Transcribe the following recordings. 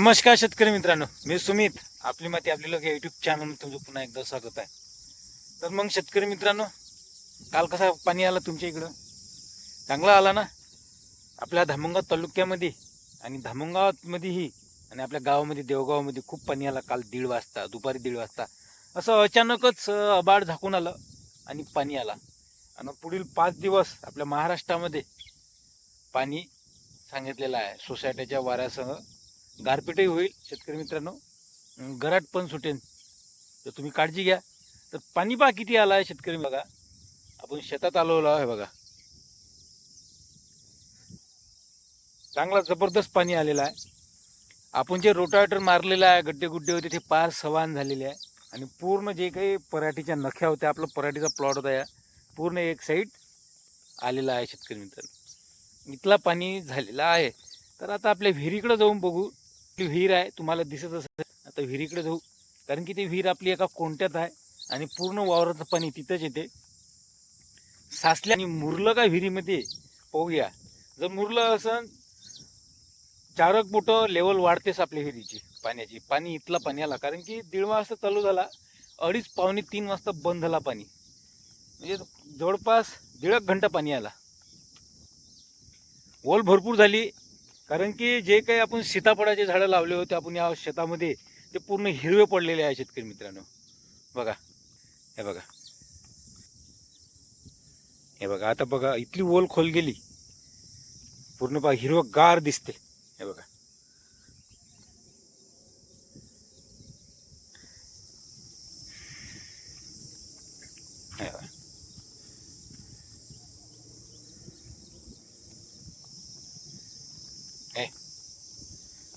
नमस्कार शेतकरी मित्रांनो मी सुमित आपली माती आपली लोक या युट्यूब चॅनल तुमचं पुन्हा एकदा स्वागत आहे. तर मग शेतकरी मित्रांनो काल कसा पाणी आला तुमच्या इकडं? चांगला आला ना? आपल्या धामणगाव तालुक्यामध्ये आणि धामणगावामध्येही आणि आपल्या गावामध्ये देवगावामध्ये खूप पाणी आला. काल दीड वाजता दुपारी दीड वाजता. असं अचानकच अबाड आबाळ झाकून आलं आणि पाणी आला. आणि पुढील पाच दिवस आपल्या महाराष्ट्रामध्ये पाणी सांगितलेलं आहे. सोसायटीच्या वाऱ्यासह गारपीटही होईल. शेतकरी मित्रांनो गराट पण सुटेल तर तुम्ही काळजी घ्या. तर पाणी पा किती आलं आहे शेतकरी बघा. आपण शेतात आलो आहे बघा. चांगला जबरदस्त पाणी आलेलं आहे. आपण जे रोटावेटर मारलेलं आहे गड्डे गुड्डे होते ते पार सवान झालेले आहे. आणि पूर्ण जे काही पराठीच्या नख्या होत्या आपला पराठीचा प्लॉट होता या पूर्ण एक साईड आलेला आहे शेतकरी मित्रांनो. इथला पाणी झालेला आहे. तर आता आपल्या विहिरीकडं जाऊन बघू. आपली विहीर आहे तुम्हाला दिसत असेल आता विहिरीकडे जाऊ. कारण की ती विहीर आपली एका कोणत्यात आहे आणि पूर्ण वावराचं पाणी तिथंच येते. साचल्या आणि मुरलं का विहिरीमध्ये पाहूया. जर मुरलं असं चारक मोठं लेवल वाढतेच आपल्या विहिरीची पाण्याची. पाणी इथला पाणी आला. कारण की दीड वाजता चालू झाला अडीच पावणे तीन वाजता बंद झाला पाणी. म्हणजे जवळपास दीड घंटा पाणी आला. ओल भरपूर झाली कारण की जे काही आपण सीताफळाचे झाडं लावले होते आपण या शेतामध्ये ते पूर्ण हिरवे पडलेले आहे शेतकरी मित्रांनो. बघा. हे बघा. हे बघा. आता बघा इथली ओल खोल गेली. पूर्ण बघा हिरवं गार दिसते. हे बघा.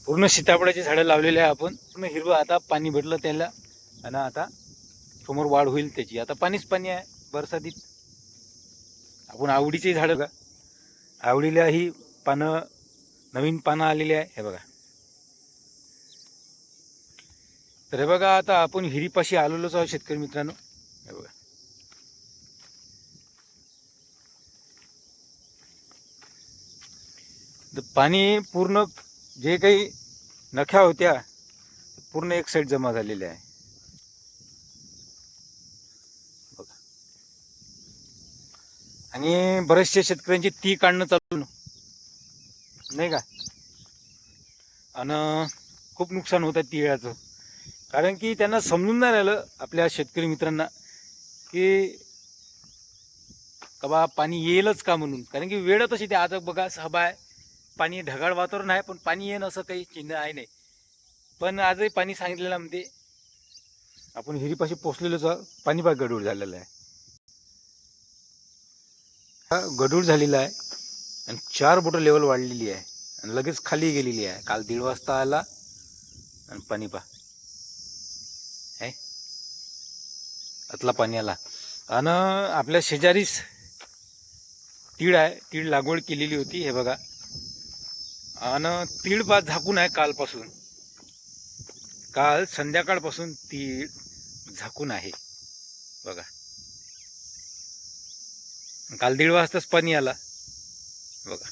पूर्ण सीताफळाची झाडं लावलेली आहे आपण. पूर्ण हिरवं आता पाणी भेटलं त्याला. आणि आता समोर वाढ होईल त्याची. आता पाणीच पाणी आहे. बरसातीत. आपण आवडीची झाडं का आवडीला ही पानं नवीन पानं आलेली आहे. हे बघा. तर हे बघा आता आपण हिरीपाशी आलेलोच आहोत शेतकरी मित्रांनो. हे बघा. तर पाणी पूर्ण जे काही नख्या होत्या पूर्ण एक साईड जमा झालेल्या आहे. बघा. आणि बरेचशा शेतकऱ्यांची ती काढणं चालू नाही का? आणि खूप नुकसान होत आहे तिळाचं कारण की त्यांना समजून नाही राहिलं आपल्या शेतकरी मित्रांना की का बा पाणी येईलच का म्हणून? कारण की वेळ तशी ते आज बघा सभा आहे. पाणी ढगाळ वातावरण आहे पण पाणी येणं असं काही चिन्ह आहे नाही. पण आजही पाणी सांगितलेलं म्हणते आपण हिरीपाशी पोचलेलोच पाणी बा गडूळ झालेलं आहे. हा गडूळ झालेला आहे आणि चार बोटं लेवल वाढलेली आहे आणि लगेच खाली गेलेली आहे. काल दीड वाजता आला आणि पाणी पा आहे आतला पाणी आला. आणि आपल्या शेजारीच तीळ आहे तीळ लागवड केलेली होती हे बघा. आणि तीळ बा झाकून आहे कालपासून. काल संध्याकाळपासून तीळ झाकून आहे. बघा. काल दीड वाजताच पाणी आला. बघा.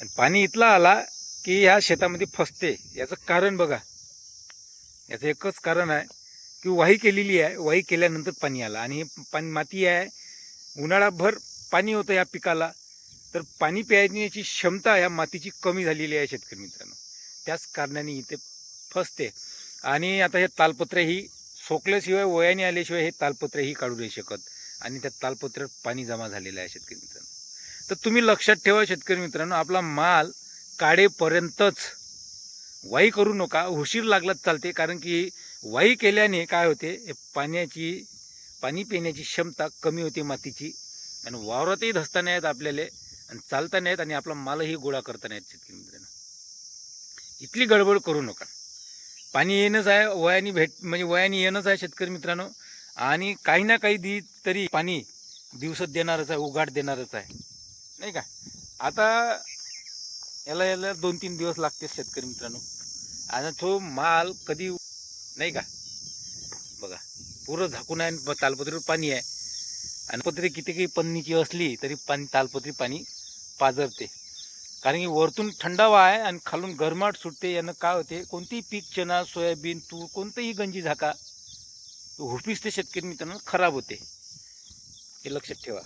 आणि पाणी इथला आला की ह्या शेतामध्ये फसते. याचं कारण बघा. याचं एकच कारण आहे की वाही केलेली आहे. वाही केल्यानंतर पाणी आला. आणि पाणी माती आहे. उन्हाळाभर पाणी होतं या पिकाला. तर पाणी प्यायण्याची क्षमता या मातीची कमी झालेली आहे शेतकरी मित्रांनो. त्याच कारणाने इथे फसते. आणि आता हे तालपत्र ही सोकल्याशिवाय वयाने आल्याशिवाय हे तालपत्रेही काढू नाही शकत. आणि त्या तालपत्र्यात पाणी जमा झालेलं आहे शेतकरी मित्रांनो. तर तुम्ही लक्षात ठेवा शेतकरी मित्रांनो आपला माल काढेपर्यंतच वाई करू नका. उशीर लागलाच चालते कारण की वाई केल्याने काय होते हे पाण्याची पाणी पिण्याची क्षमता कमी होते मातीची. आणि वावरातही धसताना येत आपल्याला. आणि चालता नाहीत आणि आपला मालही गोळा करता नाहीत शेतकरी मित्रांनो. इथली गडबड करू नका. पाणी येणंच आहे वयाने भेट म्हणजे वयाने येणंच आहे शेतकरी मित्रांनो. आणि काही ना काही दी तरी पाणी दिवसात देणारच आहे उघाड देणारच आहे. नाही का? आता याला याला दोन तीन दिवस लागते शेतकरी मित्रांनो. आणि तो माल कधी नाही का? बघा पुरं झाकून आहे आणि तालपत्रीवर पाणी आहे. आणि पत्री किती काही पन्नीची असली तरी पाणी तालपत्री पाणी पाजरते. कारण की वरतून थंडावा आहे आणि खालून गरमाट सुटते. यानं काय होते? कोणतेही पीक चना सोयाबीन तूर कोणतंही गंजी झाका हुपीस ते शेतकरी मित्रांनो खराब होते. हे लक्षात ठेवा.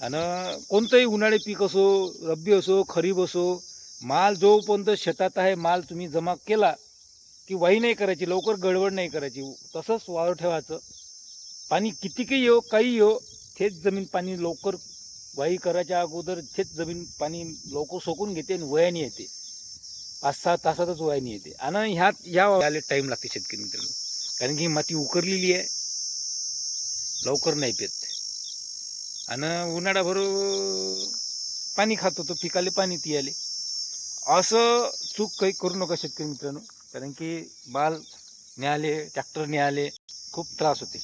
आणि कोणतंही उन्हाळी पीक असो रब्बी असो खरीप असो माल जोपर्यंत शेतात आहे माल तुम्ही जमा केला की वाही नाही करायची लवकर गडबड नाही करायची. तसंच वावर ठेवायचं. पाणी कितीकही येऊ काही येऊ थेच जमीन पाणी लवकर वाही करायच्या अगोदर थेच जमीन पाणी लवकर सोकून घेते आणि वयाने येते. पाच सहा तासातच वयाने येते. आणि ह्यात ह्या आले टाईम लागते शेतकरी मित्रांनो. कारण की माती उकरलेली आहे. लवकर नाही पेत. आणि उन्हाळाभर पाणी खात होतो पिकाले पाणी ती आले असं चूक काही करू नका शेतकरी मित्रांनो. कारण की बाल न्याले ट्रॅक्टर न्याले खूप त्रास होते.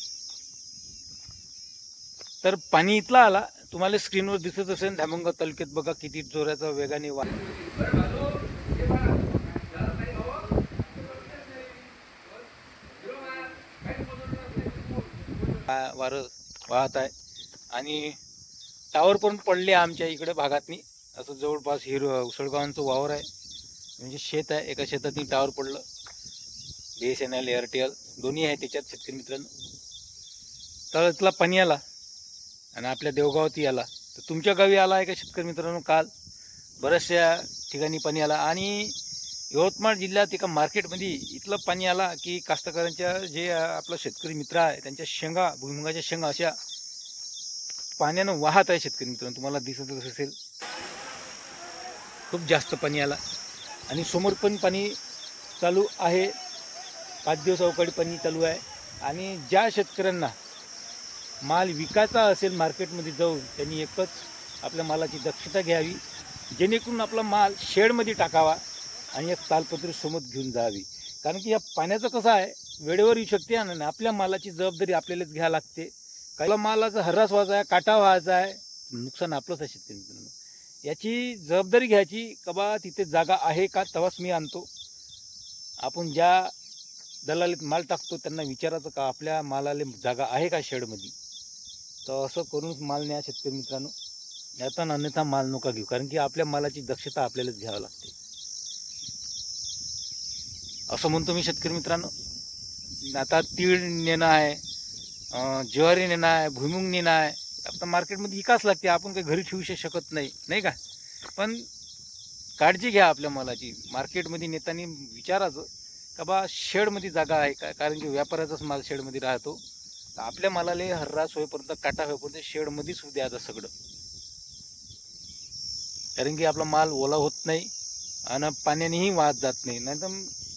तर पाणी इथला आला. तुम्हाला स्क्रीनवर दिसत असेल धामंग तालुक्यात बघा किती जोराचा वेगाने वा वारं वाहत आहे. आणि टावर पण पडले आमच्या इकडे भागातनी. असं जवळपास हिरो उसळगावांचं वावर आहे. म्हणजे शेत आहे एका शेतातनी टावर पडलं. B S N L Airtel दोन्ही आहे त्याच्यात शेतकरी मित्रांनो. तळतला पाणी आला आणि आपल्या देवगावातही आला तर तुमच्या गावी आला आहे का शेतकरी मित्रांनो काल? बऱ्याचशा ठिकाणी पाणी आला. आणि यवतमाळ जिल्ह्यात एका मार्केटमध्ये इथलं पाणी आला की कास्तकारांच्या जे आपला शेतकरी मित्र आहे त्यांच्या शेंगा भुईमुगाच्या शेंगा अशा पाण्यानं वाहत आहे शेतकरी मित्रांनो. तुम्हाला दिसतच असेल. खूप जास्त पाणी आला. आणि समोर पण पाणी चालू आहे. पाच दिवस अवकाळी पाणी चालू आहे. आणि ज्या शेतकऱ्यांना माल विकायचा असेल मार्केटमध्ये जाऊन त्यांनी एकच आपल्या मालाची दक्षता घ्यावी जेणेकरून आपला माल शेडमध्ये टाकावा आणि एक तालपत्री सोबत घेऊन जावी. कारण की या पाण्याचं कसं आहे वेळेवर येऊ शकते आणि आपल्या मालाची जबाबदारी आपल्यालाच घ्यावी लागते. काही मालाचा हर्रास व्हायचा आहे काटा व्हायचा आहे नुकसान आपलंच आहे शेतकरी मित्रांनो. याची जबाबदारी घ्यायची का बा तिथे जागा आहे का तेव्हाच मी आणतो. आपण ज्या दलालीत माल टाकतो त्यांना विचारायचं का आपल्या मालाला जागा आहे का शेडमध्ये? तर असं करून माल न्या शेतकरी मित्रांनो. याचा अन्यथा माल नका घेऊ कारण की आपल्या मालाची दक्षता आपल्यालाच घ्यावी लागते. असं म्हणतो मी शेतकरी मित्रांनो. आता तीळ नेणं आहे ज्वारी नेणं आहे भुईमुंग नेणं आहे. आता मार्केटमध्ये विकास लागते आपण काही घरी ठेवू शकत नाही नाही का? पण काळजी घ्या आपल्या मालाची. मार्केटमध्ये नेताना विचारायचं का बा शेडमध्ये जागा आहे का? कारण की व्यापाराचाच माल शेडमध्ये राहतो. तर आपल्या मालाला हर्रास होईपर्यंत काटा होईपर्यंत शेडमध्येच होऊ द्यायचं सगळं. कारण की आपला माल ओला होत नाही आणि पाण्यानेही वाहत जात नाही. नाहीतर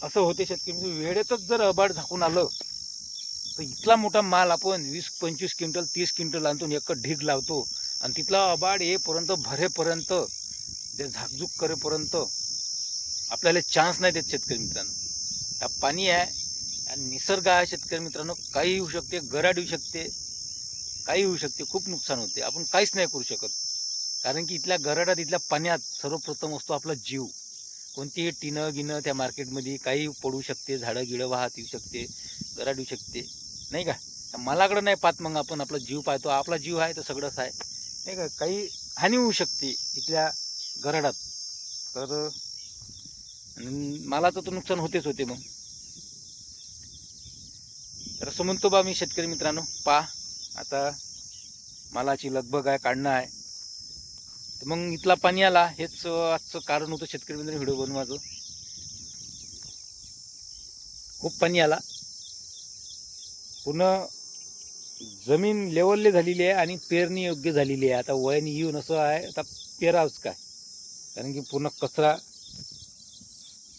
असं होते शेतकरी म्हणजे वेळेतच जर अबाड झाकून आलं तर इथला मोठा माल आपण वीस पंचवीस क्विंटल तीस क्विंटल आणतो आणि ढीग लावतो आणि तिथला अबाड येपर्यंत भरेपर्यंत ते झाकझूक करेपर्यंत आपल्याला चान्स नाही देत शेतकरी मित्रांनो. हा पाणी आहे आणि निसर्ग आहे शेतकरी मित्रांनो काही होऊ शकते गराड येऊ शकते काही होऊ शकते खूप नुकसान होते. आपण काहीच नाही करू शकत. कारण की इथल्या गराडात इथल्या पाण्यात सर्वप्रथम असतो आपला जीव. कोणतीही टिनं गिनं त्या मार्केटमध्ये काही पडू शकते झाडं गिडं वाहत येऊ शकते गराड येऊ शकते. नाही का? मलाकडं नाही पाहत मग आपण आपला जीव पाहतो. आपला जीव आहे तर सगळंच आहे. नाही का? काही हानी होऊ शकते इथल्या गराडात. तर मला तर नुकसान होतेच होते मग. तर म्हणतो बा मी शेतकरी मित्रांनो पा आता मालाची लगबग आहे काढणं आहे. तर मग इथला पाणी आला हेच आजचं कारण होतं शेतकरी मित्रांनो व्हिडिओ बनवायचं खूप पाणी आला. पूर्ण जमीन लेवलले झालेली आहे आणि पेरणी योग्य झालेली आहे. आता वयाने येऊन असं आहे आता पेरावच काय? कारण की पूर्ण कचरा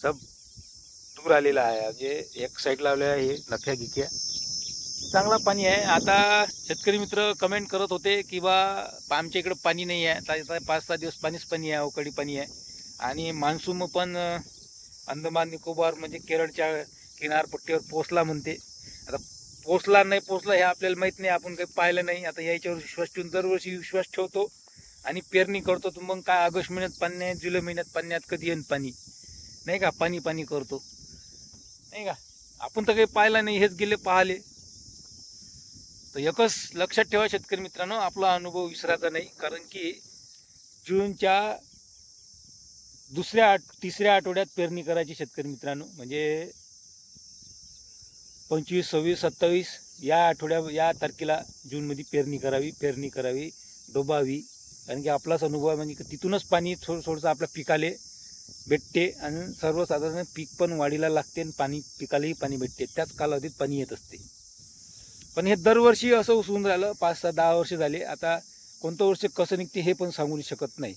सब दूर आलेला आहे. म्हणजे एक साईड लावल्या आहे हे नफ्या गिक्या चांगला पाणी आहे. आता शेतकरी मित्र कमेंट करत होते की बा आमच्या इकडं पाणी नाही आहे. पाच सहा दिवस पाणीच पाणी आहे अवकाळी पाणी आहे. आणि मान्सून पण अंदमान निकोबार म्हणजे केरळच्या किनारपट्टीवर पोचला म्हणते. आता पोचला नाही पोचला हे आपल्याला माहीत नाही. आपण काही पाहिलं नाही. आता याच्यावर विश्वास ठेवून दरवर्षी विश्वास ठेवतो आणि पेरणी करतो. तर मग काय ऑगस्ट महिन्यात पाणी आहे जुलै महिन्यात पाण्यात कधी येईन पाणी? नाही का? पाणी पाणी करतो. नाही का? आपण तर काही पाहिलं नाही हेच गेले पाहिले. तर एकच लक्षात ठेवा शेतकरी मित्रांनो आपला अनुभव विसरायचा नाही. कारण की जूनच्या दुसऱ्या आठ तिसऱ्या आठवड्यात पेरणी करायची शेतकरी मित्रांनो. म्हणजे पंचवीस सव्वीस सत्तावीस या आठवड्या या तारखेला जूनमध्ये पेरणी करावी पेरणी करावी डोबावी. कारण की आपलाच अनुभव आहे म्हणजे तिथूनच पाणी थोडं थोडंसं आपल्या पिकाले भेटते आणि सर्वसाधारण पीक पण वाढीला लागते आणि पाणी पिकालाही पाणी भेटते. त्याच कालावधीत पाणी येत असते. पण हे दरवर्षी असं होऊन राहिलं पाच सहा दहा वर्ष झाले. आता कोणतं वर्ष कसं निघते हे पण सांगू शकत नाही.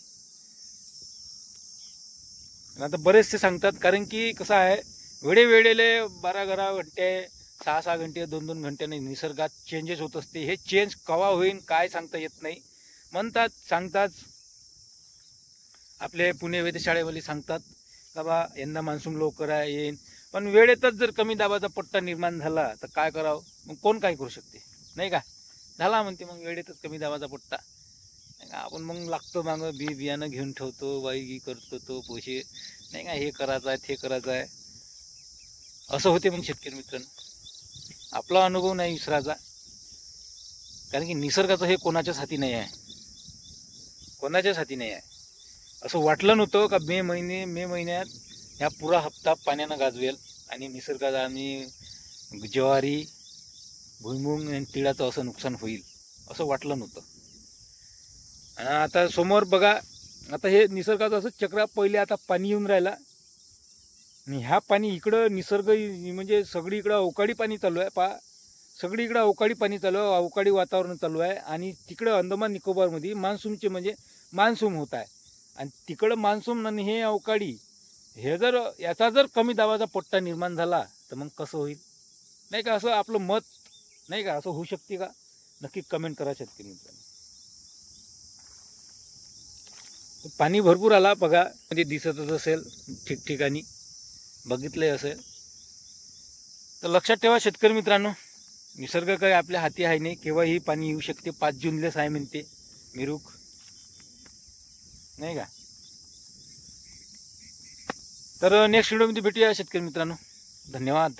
आता बरेचसे सांगतात कारण की कसं आहे वेळेवेळेले बारा बारा घंटे सहा सहा घंटे दोन दोन घंट्याने निसर्गात चेंजेस होत असते. हे चेंज कवा होईल काय सांगता येत नाही. म्हणतात सांगतात आपले पुणे वेधशाळेवाले सांगतात का बा यंदा मान्सून लवकर आहे येईन. पण वेळेतच जर कमी दाबाचा पट्टा निर्माण झाला तर काय करावं? मग कोण काय करू शकते? नाही का? झाला म्हणते मग वेळेतच कमी दाबाचा पट्टा. नाही का? आपण मग लागतो मागं बी बियाणं घेऊन ठेवतो बाई करतो तो पैसे. नाही का? हे करायचं आहे ते करायचं आहे. असं होते मग शेतकरी मित्रांनो. आपला अनुभव नाही विसरायचा. कारण की निसर्गाचं हे कोणाच्याच हाती नाही आहे. कोणाच्याच हाती नाही आहे. असं वाटलं नव्हतं का मे महिने मे महिन्यात ह्या पुरा हप्ता पाण्यानं गाजवेल आणि निसर्गाचा आणि ज्वारी भुईमुंग आणि तिळाचं असं नुकसान होईल असं वाटलं नव्हतं. आणि आता समोर बघा आता हे निसर्गाचं असं चक्र पहिले आता पाणी येऊन राहिला. आणि ह्या पाणी इकडं निसर्ग म्हणजे सगळी इकडं अवकाळी पाणी चालू आहे पा. सगळीकडं अवकाळी पाणी चालू आहे अवकाळी वातावरण चालू आहे. आणि तिकडं अंदमान निकोबारमध्ये मान्सूनचे म्हणजे मान्सून होत आहे. आणि तिकडं मान्सून आणि हे अवकाळी हे जर याचा जर कमी दाबाचा पट्टा निर्माण झाला तर मग कसं होईल? नाही का असं आपलं मत नाही का? असं होऊ शकते का? नक्की कमेंट करा शेतकरी मित्रांनो. पाणी भरपूर आला बघा. म्हणजे दिसतच असेल ठिकठिकाणी. बघितलंय असेल. तर लक्षात ठेवा शेतकरी मित्रांनो निसर्ग काही आपल्या हाती आहे नाही. केव्हाही पाणी येऊ शकते. पाच जूनलेच आहे म्हणते मिरूक नाही का? तर नेक्स्ट व्हिडिओमध्ये भेटूया शेतकरी मित्रांनो. धन्यवाद.